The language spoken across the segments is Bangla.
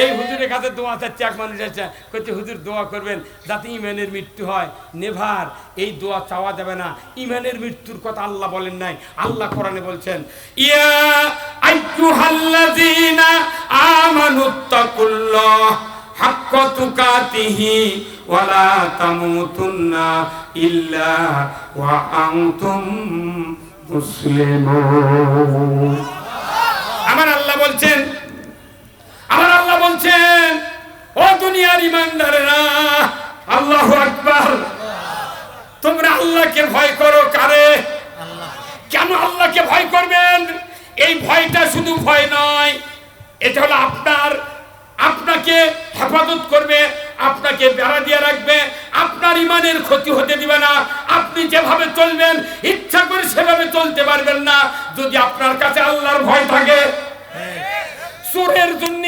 এই হুজুরের কাছে দোয়া চাচ্ছে এক মানুষ আছে। করছে হুজুর, দোয়া করবেন যাতে ইমানের মৃত্যু হয়। নেভার, এই দোয়া চাওয়া যাবে না। ইমানের মৃত্যুর কথা আল্লাহ বলেন নাই। আল্লাহ কোরআনে বলছেন, ইয়া আইয়ুহাল্লাযীনা আমানুত্তাকুল্লাহ হাক্ক তুকাতিহি ওয়ালা তামুতুন্না ইল্লা ওয়া আনতুম মুসলিমুন। আমার আল্লাহ বলছেন বলছেন, ও দুনিয়ার ইমানদারেরা, আল্লাহ আকবার। তোমরা আল্লাহকে ভয় করো কারে? কেন আল্লাহকে ভয় করবেন? এই ভয়টা শুধু ভয় নয়, এটা হলো আপনার, আপনাকে হেফাজত করবে, আপনাকে বেড়া দিয়ে রাখবে, আপনার ইমানের ক্ষতি হতে দিবে না। আপনি যেভাবে চলবেন, ইচ্ছা করে সেভাবে চলতে পারবেন না। যদি আপনার কাছে আল্লাহর ভয় থাকে চোরের জন্য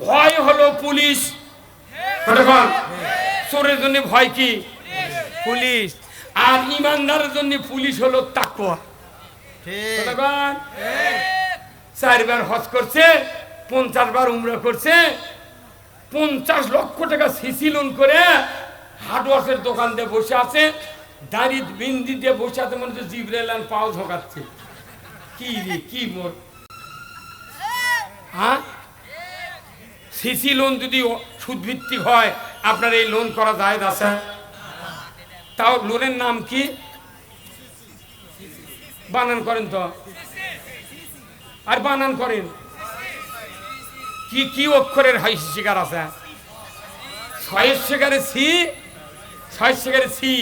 ভয় হলো পুলিশ? চোরের জন্য ভয় কি? পুলিশ। আর ইমানদারের জন্য পুলিশ হলো কতক্ষণ? চারবার হজ করছে পঞ্চাশ বার উমরা করছে পঞ্চাশ লক্ষ টাকা সিসি লোন করে হার্ডওয়ার্সের দোকান দিয়ে বসে আছে দাড়ি বিন্দি দিয়ে বসে আছে মনে হচ্ছে জিবরেল আর পাও ঝোঁকাচ্ছে। কি রে কি মোর? হ্যাঁ? সিসি লোন যদি সুদভিত্তিক হয়, আপনার এই লোন করা যায় আছে? তাও লোনের নাম কি? বানান করেন তো। আর বানান করেন। কি কি অক্ষরের হাই শিকার আছে? ছয়ের শিকারে সি ছয়ের শিকারে সি।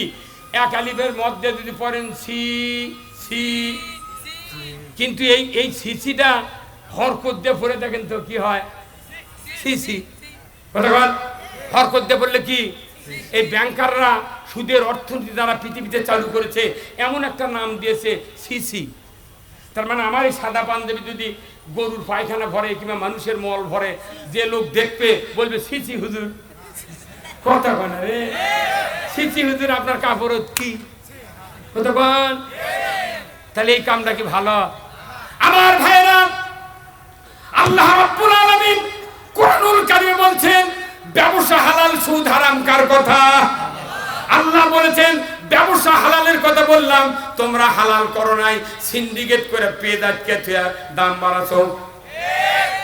এক আলিফের মধ্যে যদি পড়েন সি সি। কিন্তু এই এই সিসিটা হরকত দিয়ে পড়ে দেখেন তো কি হয়? পড়লে কি? এই ব্যাংকাররা সুদের অর্থনীতি পৃথিবীতে চালু করেছে, এমন একটা নাম দিয়েছে তার মানে সাদা যদি গরুর পায়খানা ভরে কিংবা মানুষের মল ভরে, যে লোক দেখবে, বলবে সিসি হুজুর। কথা রে। সিসি হুজুর, আপনার কাপড় কি? কতক্ষণ তাহলে এই কামটা কি ভালো? আমার ভাইরা আল্লাহ রাব্বুল আলামিন কোরআনুল কারিমে বলছেন, ব্যবসা হালাল, সুদ হারাম, কার কথা? আল্লাহ বলেছেন, ব্যবসা হালালের কথা বললাম, তোমরা হালাল করো নাই সিন্ডিকেট করে পেদ আটকে থুয়া দাম বাড়াছো।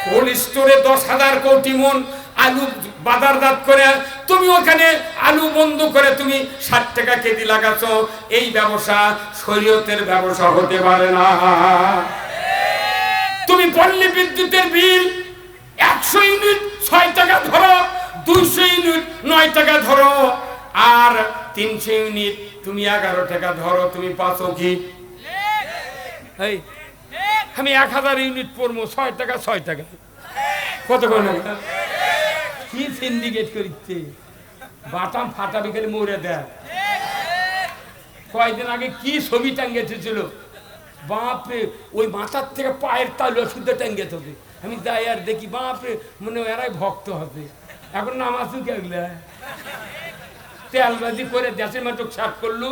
কোল্ড স্টোরে দশ হাজার কোটি মন আলু বাজারজাত করে, তুমি ওখানে আলু বন্ধ করে তুমি ষাট টাকা কেজি লাগাচ্ছ এই ব্যবসা শরীয়তের ব্যবসা হতে পারে না। তুমি পল্লী বিদ্যুতের বিল একশো ইউনিট ছয় টাকা ধরো দুইশো ইউনিট নয় টাকা ধরো, আর তিনশো ইউনিট তুমি এগারো টাকা ধরো, তুমি পাঁচো কি? আমি এক হাজার ইউনিট পড়ব, ছয় টাকা ছয় টাকা। কত করে কি সিন্ডিকেট করিচ্ছে? বাটাম ফাটা বিকেলে মরে দেয়। কয়েকদিন আগে কি ছবি টাঙ্গেছিল বাপরে, ওই মাথার থেকে পায়ের তালু শুদ্ধ টাঙ্গে হবে আমি যাই আর দেখি, বাপরে, মনে এরাই ভক্ত হবে। এখন নামাজু কেগলা তেলবাজি করে দেশের মাঠক সাফ করলু।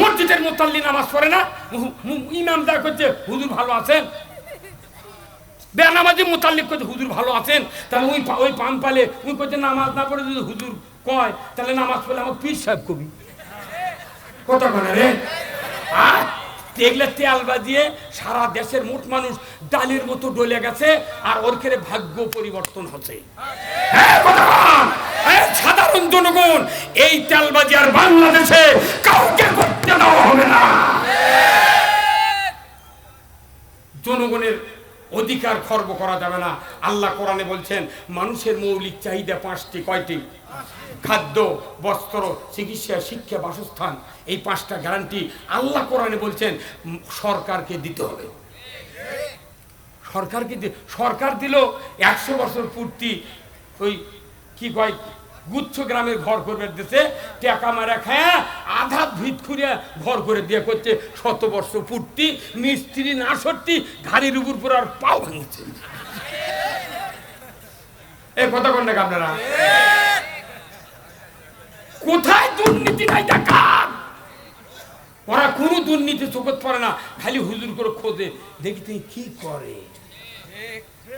মসজিদের মোতাল্লি নামাজ পড়ে না? ইমাম দা করছে, হুজুর ভালো আছেন? বেনামাজি মোতাল্লিক করছে হুজুর ভালো আছেন? তাহলে ওই ওই পাম পালে ওই করছে নামাজ না পড়ে যদি হুজুর কয় তাহলে নামাজ পড়লে আমার পীর সাহেব কবি। কথা বলে রে? দেখলে তেল বাজিয়ে সারা দেশের মোট মানুষ ডালের মতো ডলে গেছে আর ওর খেলে ভাগ্য পরিবর্তন হচ্ছে। হ্যাঁ, সাধারণ জনগণ এই তেল তেলবাজি আর বাংলাদেশে কাউকে করতে দেওয়া হবে না। জনগণের অধিকার খর্ব করা যাবে না। আল্লাহ কোরআনে বলছেন, মানুষের মৌলিক চাহিদা পাঁচটি, কয়টি? খাদ্য, বস্ত্র, চিকিৎসা, শিক্ষা, বাসস্থান, এই পাঁচটা গ্যারান্টি আল্লাহ কোরআনে বলছেন সরকারকে দিতে হবে। সরকারকে সরকার দিল, একশো বছর পূর্তি ওই কি কয় গুচ্ছ গ্রামের ঘর করবে দেশে, টাকা মারা খায়া আধা ভিত খুঁড়ে ঘর করে দিয়ে করছে। শত বর্ষ পূর্তি, মিস্ত্রি না সত্যি ঘাড়ির উপর পুরো আর পাও ভাঙছে। এ কথা কন নাকি আপনারা? কোথায় দুর্নীতি নাই দেখান ওরা কোনো দুর্নীতি চোখত পড়ে না, খালি হুজুর করে খোঁজে। দেখি তুই কি করে?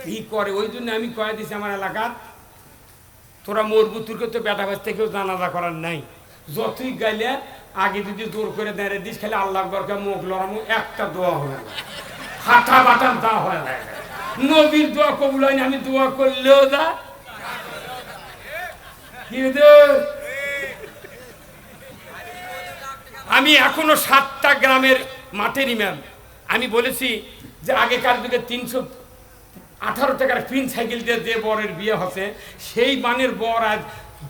কি করে? ওই জন্য আমি কয়ে দিছি আমার এলাকার তোরা মরবুতুরকে তো বেটা বাস থেকেও জানাজা করার নাই। যতই গাইলে, আগে যদি জোর করে দাঁড়িয়ে দিস, খালি আল্লাহ বরকে মুখ লড়ামো, একটা দোয়া হয় না হাঁটা বাটার দা হয় না নবীর দোয়া কবুল হয়নি, আমি দোয়া করলেও যা। আমি এখনও সাতটা গ্রামের মাঠের ইমাম। আমি বলেছি যে আগেকার যুগে তিনশো আঠারো টাকার পিন সাইকেল দিয়ে যে বরের বিয়ে হচ্ছে, সেই মানের বর আজ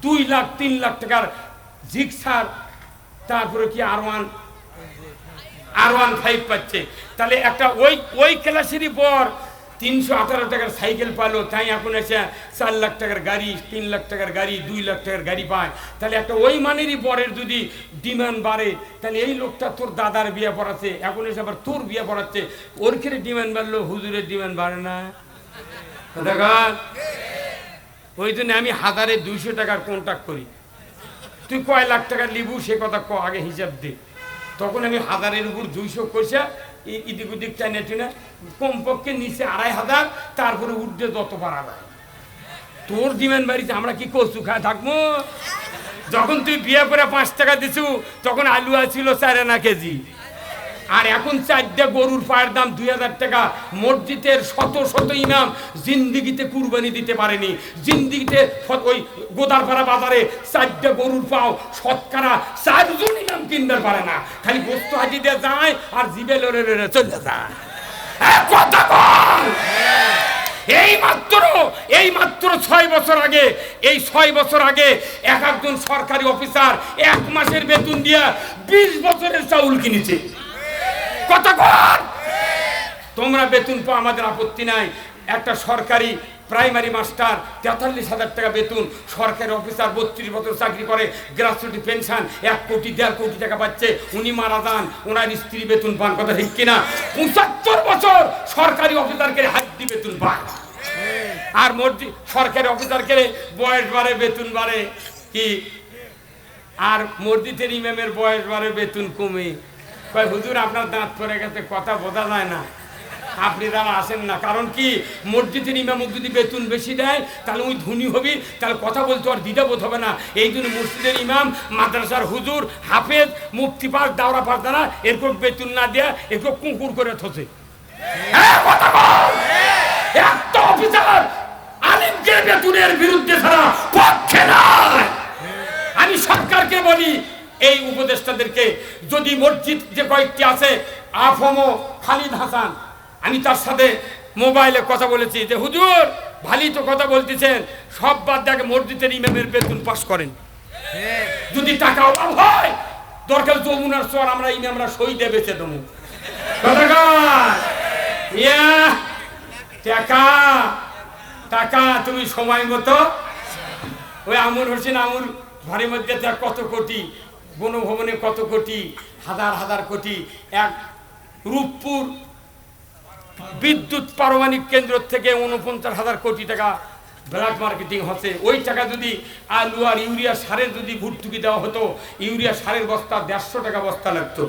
দুই লাখ, তিন লাখ টাকার জিক্সার, তারপরে কি আর ওয়ান আর ওয়ান ফাইভ পাচ্ছে। তাহলে একটা ওই ওই ক্লাসেরই বর তিনশো আঠারো টাকার সাইকেল পালো, তাই এখন এসে চার লাখ টাকার গাড়ি, তিন লাখ টাকার গাড়ি, দুই লাখ টাকার গাড়ি পায়। তাহলে একটা ওই মানেরই বরের যদি ডিমান্ড বাড়ে, তাহলে এই লোকটা তোর দাদার বিয়ে পড়াচ্ছে, এখন এসে আবার তোর বিয়ে পড়াচ্ছে। ওর ক্ষেত্রে ডিমান্ড বাড়লো? হুজুরের ডিমান্ড বাড়ে না। ওই জন্য আমি হাজারে দুইশো টাকার কন্ট্যাক্ট করি। তুই কয় লাখ টাকা লিবু, সে কথা ক, আগে হিসাব দে। তখন আমি হাজারের উপর দুইশো কষা ইদিক উদিক টাইনে টুনে, কমপক্ষে নিচে আড়াই হাজার, তারপরে উঠবে যত পারা যায়। তোর ডিমান্ড বাড়িতে আমরা কি কচু খায় থাকব? যখন তুই বিয়ে করে পাঁচ টাকা দিছু, তখন আলু আছিল চার আনা কেজি। আর এখন চারটা গরুর পায়ের দাম দুই হাজার টাকা। মসজিদের শত শত ইমাম জিন্দিগিতে কুরবানি দিতে পারেনি। জিন্দিগিতে ওই গোদারপাড়া বাজারে চারটা গরুর পাও শতকরা চারজন ইমাম কিনতে পারে না। খালি বস্তু হাজি দিয়ে যায় আর জিবে লড়ে লড়ে চলে যায়। কথা! এই মাত্র এই মাত্র ছয় বছর আগে, এই ছয় বছর আগে এক একজন সরকারি অফিসার এক মাসের বেতন দিয়া বিশ বছরের চাউল কিনেছে। কতক্ষণ? তোমরা বেতন পাও, আমাদের আপত্তি নাই। একটা সরকারি প্রাইমারি মাস্টার, তেতাল্লিশ হাজার টাকা বেতন। সরকারি অফিসার, বত্রিশ বছর চাকরি করে গ্রাচুইটি পেনশন, এক কোটি, দেড় কোটি টাকা পাচ্ছে। উনি মারা যান, ওনার স্ত্রী বেতন পান। কথা ঠিক কিনা? পঁচাত্তর বছর সরকারি অফিসারকে হাড্ডি বেতন পায় আর মসজিদ সরকারি অফিসারকে বয়স বাড়ে, বেতন বাড়ে। কি? আর মসজিদের ইমামের বয়স বাড়ে, বেতন কমে। কয় হুজুর আপনার দাঁত পড়ে গেছে কথা বোঝা যায় না। আপনি তারা আসেন না কারণ কি? মসজিদের ইমামক যদি বেতন বেশি দেয় তাহলে ওই ধনী হবি তাহলে কথা বলতে আর দ্বিধাবোধ হবে না। এই জন্য মসজিদের ইমাম মাদ্রাসার হুজুর হাফেজ মুফতি পাস দাওরা পাস দ্বারা এরকম বেতন না দেয়া এরকম কুকুর করে থসে। হ্যাঁ, বিরুদ্ধে আমি সরকারকে বলি এই উপদেষ্টাদেরকে যদি মসজিদ যে কয়েকটি আছে, আফমো খালিদ হাসান, আমি তার সাথে মোবাইলে কথা বলেছি যে, হুজুর ভালোই তো কথা বলতেছেন, সব বাদ দেখে মসজিদের ইমামের বেতন পাশ করেন। যদি টাকা অভাব হয়, দরকার যমুনার চর, আমরা ইমামরা সই দেবো। কথাকার ইয়া, টাকা টাকা তুমি সময় মতো, ওই আমুর হোসেন আমুর ঘরের মধ্যে কত কোটি বনভবনে কত কোটি, হাজার হাজার কোটি, এক রূপপুর বিদ্যুৎ পারমাণিক কেন্দ্র থেকে উনপঞ্চাশ হাজার কোটি টাকা ব্ল্যাক মার্কেটিং হচ্ছে। ওই টাকা যদি আলু আর ইউরিয়া সারের যদি ভর্তুকি দেওয়া হতো, ইউরিয়া সারের বস্তা দেড়শো টাকা বস্তা লাগতো।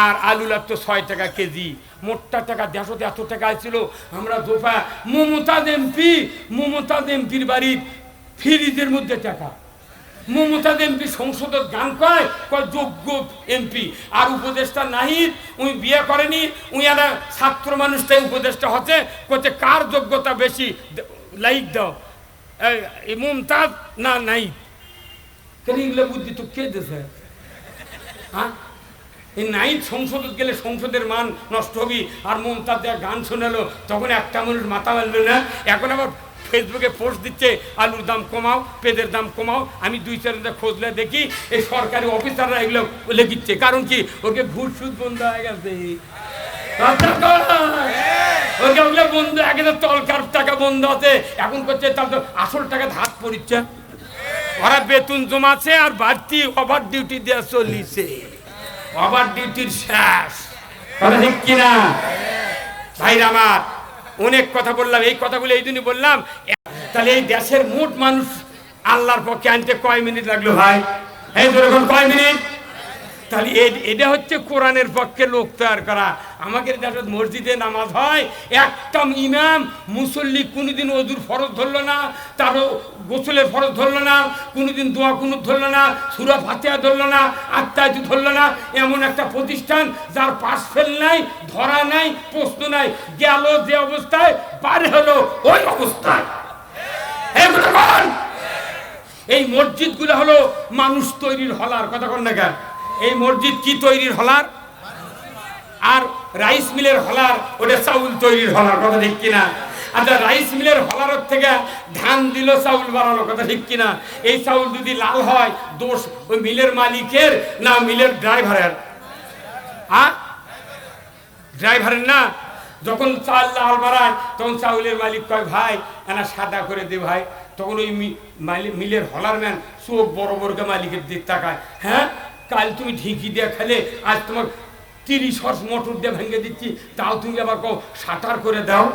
আর আলু লাগতো ছয় টাকা কেজি। মোটটা টাকা দেড়শোতে এত টাকা ছিল। আমরা দোফা মমতাজ এমপি মমতাজ এমপির বাড়ির ফ্রিজের মধ্যে টাকা। মমতাজ এমপি সংসদত গান কয়? কয়, যোগ্য এমপি। আর উপদেষ্টা নাহিদ, উনি বিয়ে করেনি, উনি আর ছাত্র মানুষটাই উপদেষ্টা হচ্ছে। কচ্ছে কার যোগ্যতা বেশি? লাইক দাও। মমতাজ না নাহিদ? কেন বুদ্ধি তো কে দেশে হ্যাঁ এই নাইট সংসদে গেলে সংসদের মান নষ্ট হবি। আর মমতাজ গান শোনালো, তখন একটা মানুষ মাথা মারলো না। এখন আবার ফেসবুকে পোস্ট দিচ্ছে, আলুর দাম কমাও পেঁদের দাম কমাও, আমি দুই চার দিন খোঁজলে দেখি, এই সরকারি অফিসাররা এগুলো লেখিচ্ছে কারণ কি? ওকে ঘুষ সুদ বন্ধ হয়ে গেছে। ওকে আগে তো তলকার টাকা বন্ধ আছে, এখন করছে তার তো আসল টাকা হাত পড়িচ্ছে ওরা বেতন জমাছে আর বাড়তি ওভার ডিউটি দেওয়া চলিছে। ওভার ডিউটির শেষ। কিনা? ভাইরা আমার অনেক কথা বললাম, এই কথাগুলো এই দিনই বললাম, তাহলে এই দেশের মোট মানুষ আল্লাহর পক্ষে আনতে কয় মিনিট লাগল ভাই? এই কয় মিনিট? তাহলে এটা হচ্ছে কোরআনের পক্ষে লোক তৈরি করা আমাদের দেশে মসজিদে নামাজ হয়, একটা ইমাম মুসল্লি কোনোদিন অদূর ফরজ ধরলো না, তারও গোসলের ফরজ ধরলো না, কোনোদিন দোয়া কুনুত ধরলো না, সুরা ফাতেহা ধরলো না, আত্মায়তু ধরলো না এমন একটা প্রতিষ্ঠান যার পাশ ফেল নাই, ধরা নাই, প্রশ্ন নাই গেল যে অবস্থায় পারে হলো ওই অবস্থায়। এই মসজিদগুলো হলো মানুষ তৈরির হলার, কথা কন না কেন? এই মসজিদ কি তৈরির হলার? আর রাইস মিলের হলার, ওটা চাউল তৈরির হলার কথা ঠিক কিনা? আচ্ছা রাইস মিলের হলার থেকে ধান দিল চাউল বানানোর কথা ঠিক কিনা? এই চাউল যদি লাল হয়, দোষ ওই মিলের মালিকের না মিলের ড্রাইভারের? হ্যাঁ ড্রাইভারের না? যখন চাল লাল বাড়ায়, তখন চাউলের মালিক কয়, ভাই, এনা সাদা করে দে ভাই। তখন ওই মিলের হলার ম্যান চোখ বড় বড়কে মালিকের দিক তাকায়। হ্যাঁ? কাল তুমি ঢিকি দিয়ে খেলে, আজ তোমার তিরিশ হর্স মোটর দিয়ে ভেঙে দিচ্ছি, তাও তুমি আবার কো সাঁতার করে দাও।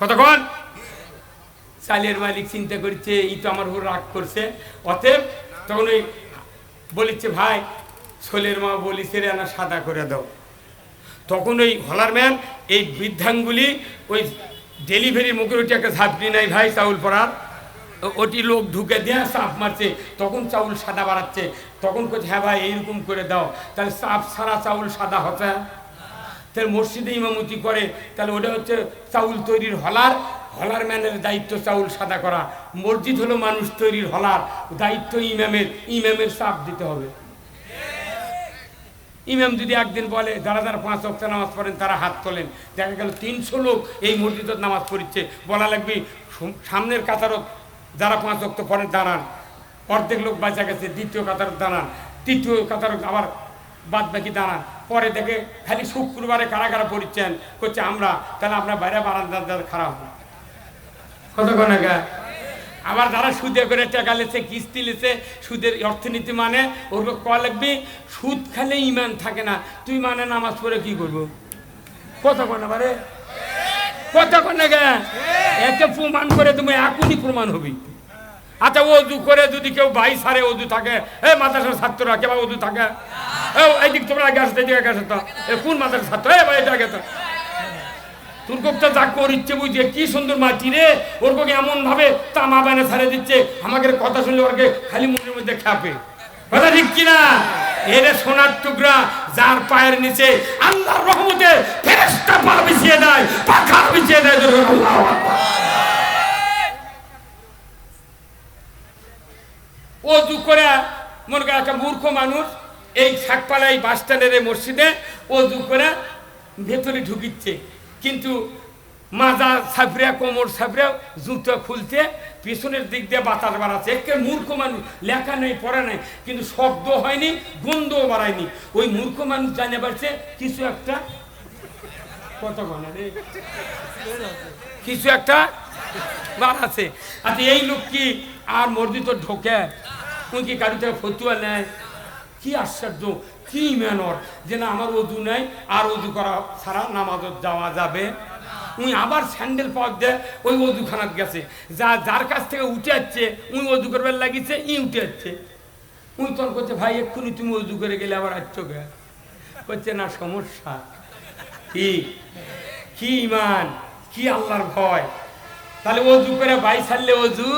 কতক্ষণ চালের মালিক চিন্তা করছে, এই তো আমার উপর রাগ করছে। অতএব তখন ওই বলিচ্ছে ভাই, ছোলের মা বলিছে রে না সাদা করে দাও। তখন ওই হলার ম্যান এই বৃদ্ধাঙ্গুলি ওই ডেলিভারির মুখের ওটি একটা ঝাপড়ি নাই ভাই, চাউল পড়ার ওটি লোক ঢুকে দেয়া, চাপ মারছে। তখন চাউল সাদা বাড়াচ্ছে। তখন কোথায় হ্যাঁ ভাই, এইরকম করে দাও। তাহলে চাপ সারা চাউল সাদা হতে তাহলে মসজিদে ইমামতি করে, তাহলে ওটা হচ্ছে চাউল তৈরির হলার। হলার ম্যানের দায়িত্ব চাউল সাদা করা। মসজিদ হলো মানুষ তৈরির হলার। দায়িত্ব ইমামের। ইমামের চাপ দিতে হবে। ইমাম যদি একদিন বলে যারা যারা পাঁচ অক্ট নামাজ পড়েন, তারা হাত তোলেন। দেখা গেল তিনশো লোক এই মসজিদত নামাজ পড়ছে বলা লাগবে, সামনের কাতারত যারা পাঁচ অক্ট পড়েন দাঁড়ান। অর্ধেক লোক বাঁচা গেছে, দ্বিতীয় কাতার দাঁড়ান তৃতীয় কাতারত আবার বাদ বাকি দাঁড়ান পরে দেখে খালি শুক্রবারে কারা কারা পড়ছেন করছে আমরা, তাহলে আমরা বাইরে বারান্দা খারাপ হব। কতক্ষণ আগে আবার যারা সুদে করে টাকা লেছে, কিস্তি লেছে, সুদের অর্থনীতি মানে ওগুলো ক লাগবে, সুদ খালে ইমান থাকে না, তুই মানে নামাজ পড়ে কি করব? কতক্ষণ আবারে কতক্ষণ আগে একে প্রমাণ করে তুমি এখনই প্রমাণ হবি। আচ্ছা অজু করে যদি কেউ বাই সারে অজু থাকে, এ মাদ্রাসার ছাত্ররা কেবা অজু থাকে? এইদিক তোমরা আগে আসতে এদিকে আগে। এ, কোন মাদ্রাসার ছাত্র? এ, ভাই, এটা আগে তো। তুর্কটা যা বুঝে কি সুন্দর মাটি রে। ওর পক্ষে এমন ভাবে তামা বানা ছাড়ে দিচ্ছে, আমাকে কথা শুনলে ওরকে খালি মনের মধ্যে খাপে কথা ঠিক কিনা এরে সোনার টুকরা যার পায়ের নিচে আল্লাহর রহমতে ফেরেশতা পা বিছিয়ে দেয় পাখা বিছিয়ে দেয় অজু করে মনে করে একটা মূর্খ মানুষ এই শাকপালাই বাস স্ট্যান্ডের মসজিদে অজু করে ভেতরে ঢুকিচ্ছে। কিন্তু মাজা ছাপড়িয়া কোমর ছাপড়িয়া জুতো খুলতে পিছনের দিক দিয়ে বাতাস বাড়াচ্ছে। একে মূর্খ মানুষ, লেখা নেই, পড়া নেই, কিন্তু শব্দ হয়নি, গন্ধও বাড়ায়নি। ওই মূর্খ মানুষ জানে পারছে কিছু একটা কত ঘনা রে? কিছু একটা বাড়াচ্ছে। আচ্ছা এই লোক কি আর মসজিদ তো ঢোকে। উনি কি থেকে ফতুয়া নেয় কি আশ্চর্য, কি মেনর যে না আমার অজু নেই আর অজু করা ছাড়া নামাজত যাওয়া যাবে। উনি আবার স্যান্ডেল পাওয়া দেয় ওই অজুখানাত গেছে। যা, যার কাছ থেকে উঠে যাচ্ছে উনি অজু করবার লাগিছে, ই উঠে যাচ্ছে উনি তখন করছে ভাই, এক্ষুনি তুমি অজু করে গেলে আবার আসছো গে করছে না, সমস্যা। কি? কি ইমান? কি আল্লাহর ভয়? তাহলে অজু করে বাই ছাড়লে অজু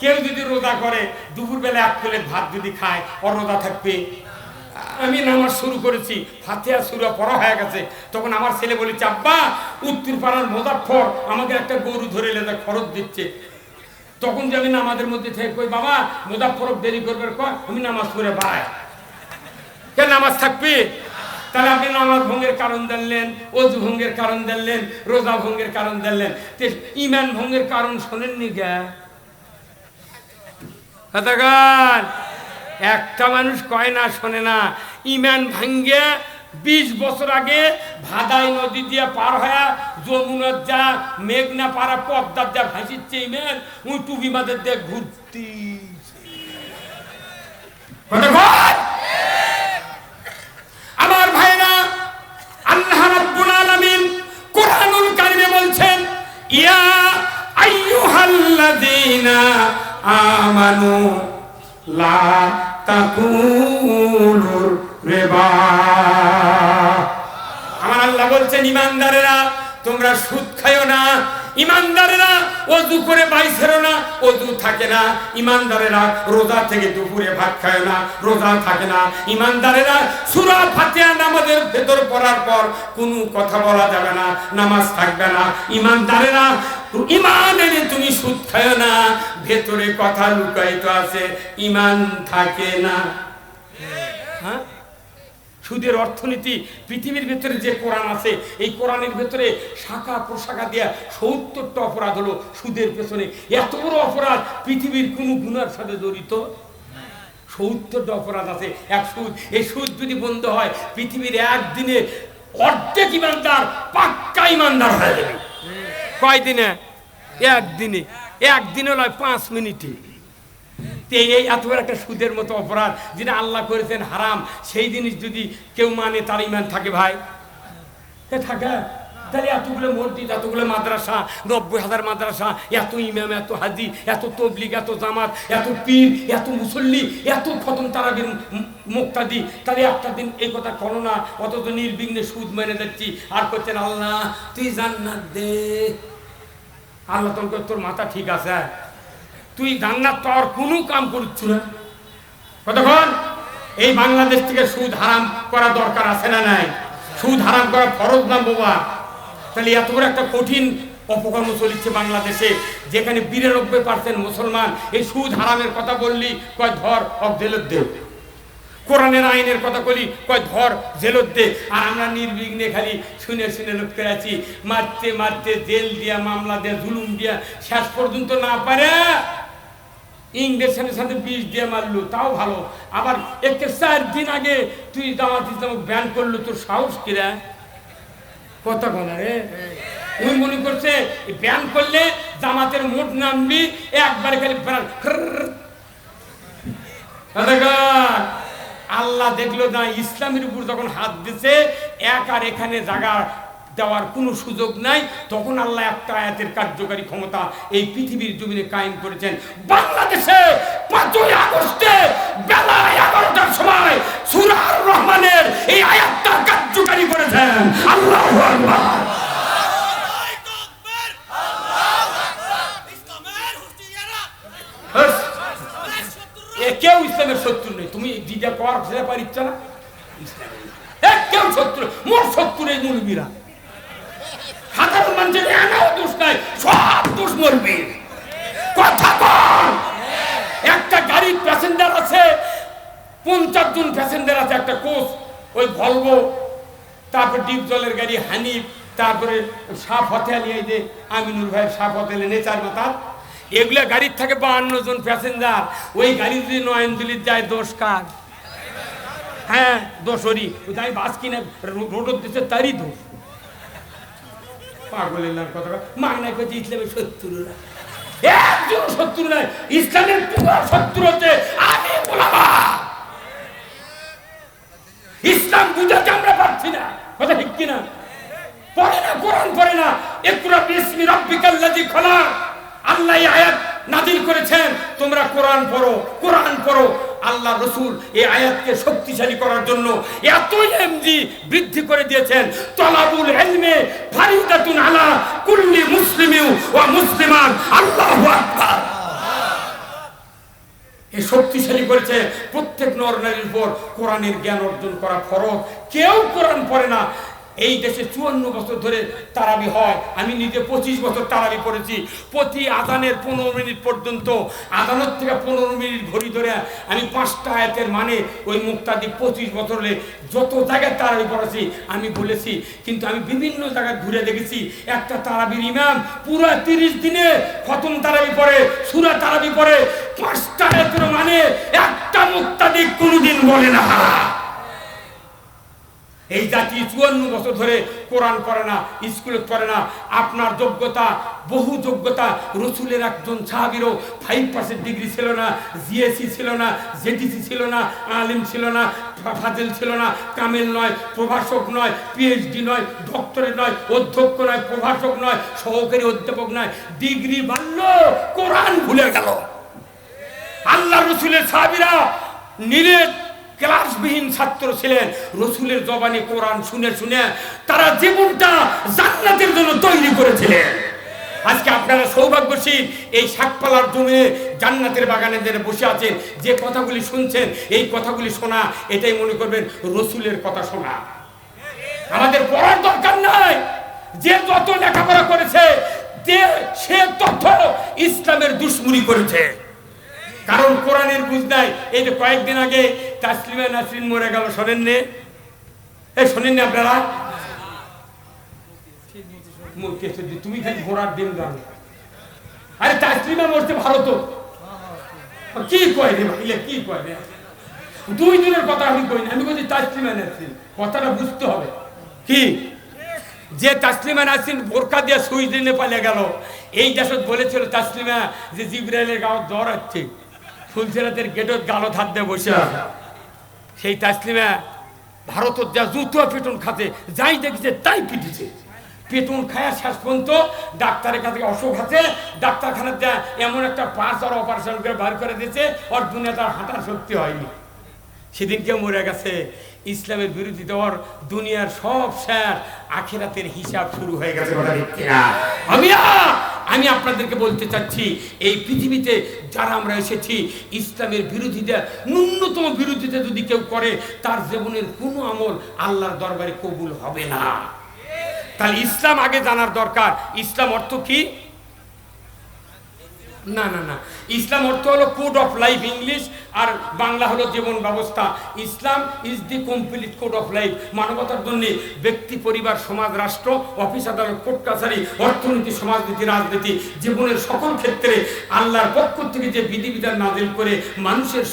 কেউ যদি রোজা করে দুপুরবেলা এক প্লেট ভাত যদি খায় ও রোজা থাকবে। আমি নামাজ শুরু করেছি, ফাতেহা শুরু পড়া হয়ে গেছে। তখন আমার ছেলে বলেছে, আব্বা উত্তর পাড়ার মোজাফর আমাকে একটা গরু ধরে লেদা খরচ দিচ্ছে। তখন যে আমি নামাজের মধ্যে থেকে কই, বাবা মোজাফর দেরি করবে। আমি নামাজ পড়ে বাড়াই। কেন নামাজ থাকবে? তাহলে আপনি নামাজ ভঙ্গের কারণ জানলেন, অজু ভঙ্গের কারণ জানলেন, রোজা ভঙ্গের কারণ জানলেন। ইমান ভঙ্গের কারণ শোনেননি গা কতক্ষণ একটা মানুষ কয় না, শোনে না, ইমান ভাঙ্গে বিশ বছর আগে ভাদাই নদী দিয়ে পার হয়ে যমুনার যা মেঘনা পাড়া পদ্মার যা ভাসিচ্ছে, ইমান উই টুবি মাদের দিয়ে ঘুরতি আমার ভাইরা আল্লাহ রাব্বুল আলামিন কোরআনুল কারিমে বলছেন, ইয়া আইয়ুহাল্লাযীনা আমানু লা তাকুনু ইয়াকুলুর রিবা। আমার আল্লাহ বলছেন, ইমানদারেরা, তোমরা সুদ খাইও না। ইমানদারেরা, অজু করে বাইছেরো না। অজু থাকে না। ইমানদারেরা রোজা থেকে দুপুরে ভাত খায় না। রোজা থাকে না। ইমানদারেরা সুরা ফাতিহা নামাজের ভেতর পড়ার পর কোনো কথা বলা যাবে না, নামাজ থাকবে না। ইমানদারেরা ইমান এনে তুমি সুদ খায় না, ভেতরে কথা লুকায়িত আছে, ইমান থাকে না। হ্যাঁ? সুদের অর্থনীতি, পৃথিবীর ভেতরে যে কোরআন আছে, এই কোরআনের ভেতরে শাখা প্রশাখা দেয়া সত্তরটা অপরাধ হলো সুদের পেছনে। এত বড় অপরাধ পৃথিবীর কোনো গুণার সাথে জড়িত? সত্তরটা অপরাধ আছে, এক সুদ। এই সুদ যদি বন্ধ হয়, পৃথিবীর একদিনে অর্ধেক ইমানদার পাক্কা ইমানদার হয়ে যাবে। কয়দিনে? একদিনে। একদিনে নয়, পাঁচ মিনিটে। এই এত বড় একটা সুদের মতো অপরাধ যেটা আল্লাহ করেছেন হারাম, সেই জিনিস যদি কেউ মানে তার ইমান থাকে ভাই। থাকে। তাহলে এতগুলো মসজিদ, এতগুলো মাদ্রাসা, নব্বই হাজার মাদ্রাসা, এত ইমাম, এত হাজি, এত তবলিগ, এত জামাত, এত পীর, এত মুসল্লি, এত খতম তারাবির মুক্তাদি। তাহলে একটা দিন এই কথা করো না, অথচ নির্বিঘ্নে সুদ মেনে যাচ্ছি। আর করছেন, আল্লাহ, তুই জান্নাত দে। আল্লাহ তোর তোর মাথা ঠিক আছে। তুই জান্নাত পাওয়ার কোনো কাম করছ না। কতক্ষণ এই বাংলাদেশ থেকে সুদ হারাম করা দরকার আছে না নাই? সুদ হারাম করা ফরজ না, বাবা? তাহলে এত বড় একটা কঠিন অপকর্ম চলিচ্ছে বাংলাদেশে, যেখানে বিরানব্বই পার্সেন্ট মুসলমান এই সুদ হারামের কথা বললি, কয় ধর অব জেলত দে। কোরআনের আইনের কথা বলি, কয় ধর জেলত দে। আর আমরা নির্বিঘ্নে খালি শুনে শুনে লোক করে আছি, মারতে মারতে জেল দিয়া, মামলা দিয়া, জুলুম দিয়া, শেষ পর্যন্ত না পারে ইংরেজের সাথে বিষ দিয়ে মারলো, তাও ভালো। আবার একে চার দিন আগে তুই জামাত ইসলামক ব্যান করল, তোর সাহস কিরা কথা বলা রে? ওই মনে করছে ব্যায়াম করলে জামাতের মুঠ নামবি, একবার খালি আল্লাহ দেখল না, ইসলামের উপর যখন হাত দিছে, এক আর এখানে জায়গা দেওয়ার কোনো সুযোগ নাই। তখন আল্লাহ একটা আয়াতের কার্যকারী ক্ষমতা এই পৃথিবীর জমিনে কায়েম করেছেন। বাংলাদেশে পাঁচই আগস্টে বেলা এগারোটার সময় সুরার রহমানের এই আয়াতটা কার্যকারী করেছেন। আল্লাহ কেউ ইসলামের শত্রু নেই। তুমি দিদা কর সেটা পারিচ্ছ না? কেউ শত্রু মোর শত্রু এই মুরবিরা সাধারণ মানুষের এনাও দোষ নাই, সব দোষ মরবি। কথা কর একটা গাড়ির প্যাসেঞ্জার আছে, পঞ্চাশ জন প্যাসেঞ্জার আছে, একটা কোচ, ওই ভলভো তারপর ডিপ জলের গাড়ি হানিফ তারপরে সাপ হতেলি নিয়ে যে আমিনুল ভাই সাপ হতেলে নেচার মাতার এগুলো গাড়ির থাকে বাহান্ন জন প্যাসেঞ্জার ওই গাড়ি যদি নয়নদিল্লির যায়, দোষ কার? হ্যাঁ দোষরই ওই যে বাস কিনে রোডের দিচ্ছে তারই দোষ। পাগলের নাম কথা মাগনা করছে ইসলামের শত্রুরা। একজন শত্রু নাই, ইসলামের পুরো শত্রু হচ্ছে আমি বলাবা। ইসলাম বুঝাতে আমরা পারছি না, কথা ঠিক কিনা? পড়ে না, কোরআন পড়ে না। একরা বিসমি রাব্বিকাল্লাযী খলাক। আল্লাহ আয়াত নাজিল করেছেন, তোমরা কোরআন পড়ো কোরআন পড়ো। আল্লাহ রসুল এই আয়াতকে শক্তিশালী করার জন্য এতই এমজি বৃদ্ধি করে দিয়েছেন, তলাবুল ইলমে ফারিদাতুন আলা কুল্লি মুসলিমিউ ওয়া মুসলিমান আল্লাহু আকবার। এ শক্তিশালী করেছে প্রত্যেক নর নারীর উপর কোরআনের জ্ঞান অর্জন করা ফরজ। কেউ কোরআন পড়ে না। এই দেশে চুয়ান্ন বছর ধরে তারাবি হয়। আমি নিজে পঁচিশ বছর তারাবি পড়েছি। প্রতি আদানের পনেরো মিনিট পর্যন্ত আদানত থেকে পনেরো মিনিট ঘড়ি ধরে আমি পাঁচটা আয়াতের মানে ওই মুক্তাদি পঁচিশ বছর যত জায়গায় তারাবি পড়েছি, আমি বলেছি। কিন্তু আমি বিভিন্ন জায়গায় ঘুরে দেখেছি, একটা তারাবির ইমাম পুরো তিরিশ দিনে খতম তারাবি পড়ে, সুরা তারাবি পড়ে, পাঁচটা আয়াতের মানে একটা মুক্তাদি কোনোদিন বলে না। এই জাতি চুয়ান্ন বছর ধরে কোরআন পড়ে না, স্কুলে পড়ে না। আপনার যোগ্যতা, বহু যোগ্যতা, রসুলের একজন সাহাবিরও ফাইভ পার্সেন্ট ডিগ্রি ছিল না জিএসসি ছিল না জেডিসি ছিল না, আলিম ছিল না, ফাজিল ছিল না, কামেল নয়, প্রভাষক নয় পিএইচডি নয় ডক্টরেট নয়, অধ্যক্ষ নয়, প্রভাষক নয়, সহকারী অধ্যাপক নয় ডিগ্রি বাড়ল কোরআন ভুলে গেল। আল্লাহ রসুলের সাহাবিরা নীলের ক্লাস ছাত্র ছিলেন। রসুলের জবানি কোরআন শুনে শুনে তারা জীবনটা জান্নাতের জন্য তৈরি করেছিলেন। আজকে আপনারা সৌভাগ্যশীল এই শাকপালার জমে জান্নাতের বাগানে যারা বসে আছেন, যে কথাগুলি শুনছেন, এই কথাগুলি শোনা, এটাই মনে করবেন রসুলের কথা শোনা। আমাদের পড়ার দরকার নাই। যে যত লেখাপড়া করেছে সে তথ্য ইসলামের দুশ্মনী করেছে। কারণ কোরআনের বুঝ নাই। এই যে কয়েকদিন আগে তাসলিমা নাসরিন মরে গেল শোনেন নে এই শোনেন শোনেননি আপনারা তুমি খালি ঘোড়ার ডিম দাও। আরে, তাসলিমা মরতে ভালো তো কি কয় রে ভাইলে কি কয় রে? দুই দিনের কথা আমি কই না, আমি বলছি তাসলিমা নাসরিন, কথাটা বুঝতে হবে। কি? যে তাসলিমা নাসরিন বোরকা দিয়ে সুইচ দিনে পালিয়ে গেল, এই দেশত বলেছিল তাসলিমা যে জিব্রাইলের গাঁও জ্বর আছে ফুলসেরাতের গেটত গালো ধার দিয়ে বসে। সেই তাসলিমা ভারতের যা জুতো পেটন খাতে যাই দেখছে তাই পিটিছে পেটন খায়া শেষ পর্যন্ত ডাক্তারের কাছে অসুখ আছে ডাক্তারখানার যা এমন একটা পাঁচ আর অপারেশন করে বার করে দিয়েছে ওর দুনিয়া তার হাঁটার শক্তি হয়নি সেদিনকে মরে গেছে ইসলামের বিরোধিতা ওর দুনিয়ার সব স্যার আখেরাতের হিসাব শুরু হয়ে গেছে? আমি আমি আপনাদেরকে বলতে চাচ্ছি, এই পৃথিবীতে যারা আমরা এসেছি, ইসলামের বিরোধিতা ন্যূনতম বিরোধিতা যদি কেউ করে, তার জীবনের কোনো আমল আল্লাহর দরবারে কবুল হবে না। তাহলে ইসলাম আগে জানার দরকার। ইসলাম অর্থ কি? না না না। ইসলাম অর্থ হলো কোড অফ লাইফ ইংলিশ আর বাংলা হলো জীবন ব্যবস্থা। Islam is the complete code of life মানবতার জন্য ব্যক্তি, পরিবার, সমাজ, রাষ্ট্র, অফিস, আদালত, কোর্ট, কাছারি, অর্থনীতি, সমাজনীতি, রাজনীতি, জীবনের সকল ক্ষেত্রে আল্লাহর পক্ষ থেকে যে বিধিবিধান নাজিল করে মানুষের